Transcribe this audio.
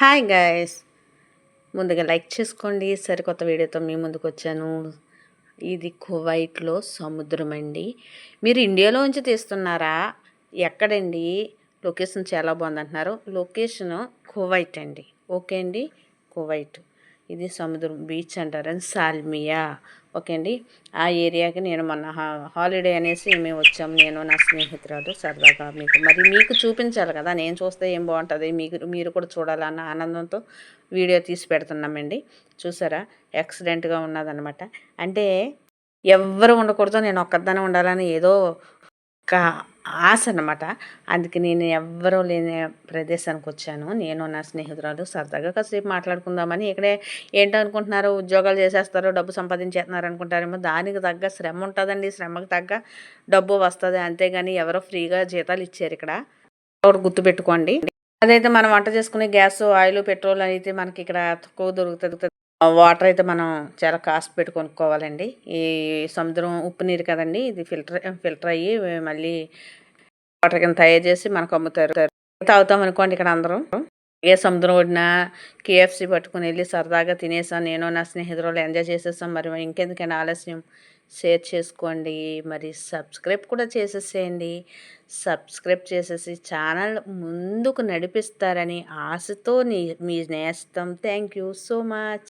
Hi guys ముందుగా like చేసుకోండి. సరికొత్త వీడియోతో మీ ముందుకు వచ్చాను ఇది కువైట్లో సముద్రం అండి మీరు ఇండియాలో నుంచి తీస్తున్నారా? ఎక్కడండి? లొకేషన్ చాలా బాగుంది అంటున్నారు లొకేషన్ కువైట్ అండి. ఓకే అండి? కువైట్. ఇది సముద్రం బీచ్ అంటారని సాల్మియా. ఓకే అండి. ఆ ఏరియాకి నేను మొన్న హాలిడే అనేసి మేము వచ్చాము నేను నా స్నేహితురాలు సరదాగా మీకు మరి మీకు చూపించాలి కదా. నేను చూస్తే ఏం బాగుంటుంది? మీకు మీరు కూడా చూడాలన్న ఆనందంతో వీడియో తీసి పెడుతున్నామండి. చూసారా? ఎక్సిడెంట్గా ఉన్నదనమాట అంటే ఎవ్వరు ఉండకూడదు. నేను ఒక్కదానే ఉండాలని ఏదో ఒక ఆశ అనమాట అందుకే నేను ఎవ్వరూ లేని ప్రదేశానికి వచ్చాను. నేను నా స్నేహితురాలు సరదాగా కాసేపు మాట్లాడుకుందామని ఇక్కడే ఏంటనుకుంటున్నారు ఉద్యోగాలు చేసేస్తారు డబ్బు సంపాదించేస్తున్నారు అనుకుంటారేమో దానికి తగ్గ శ్రమ ఉంటుందండి. శ్రమకు తగ్గ డబ్బు వస్తుంది. అంతేగాని ఎవరో ఫ్రీగా జీతాలు ఇచ్చారు ఇక్కడ. ఒకటి గుర్తుపెట్టుకోండి. అదైతే మనం వంట చేసుకునే గ్యాస్ ఆయిల్ పెట్రోల్ అయితే మనకి ఇక్కడ తక్కువ దొరుకుతుంది. వాటర్ అయితే మనం చాలా కాస్ట్ పెట్టి కొనుక్కోవాలండి. ఈ సముద్రం ఉప్పు నీరు కదండి ఇది ఫిల్టర్ ఫిల్టర్ అయ్యి మళ్ళీ వాటర్ కింద తయారు చేసి మనకు అమ్ముతారు. తాగుతాం అనుకోండి ఇక్కడ అందరం. ఏ సముద్రం ఒడినా కేఎఫ్సి పట్టుకుని వెళ్ళి సరదాగా తినేసాం నేను నా స్నేహితులు ఎంజాయ్ చేసేసాం మరి ఇంకెందుకైనా ఆలస్యం. షేర్ చేసుకోండి మరి సబ్స్క్రైబ్ కూడా చేసేసేయండి. సబ్స్క్రైబ్ చేసేసి ఛానల్ ముందుకు నడిపిస్తారని ఆశతో మీ నేస్తం. Thank you so much.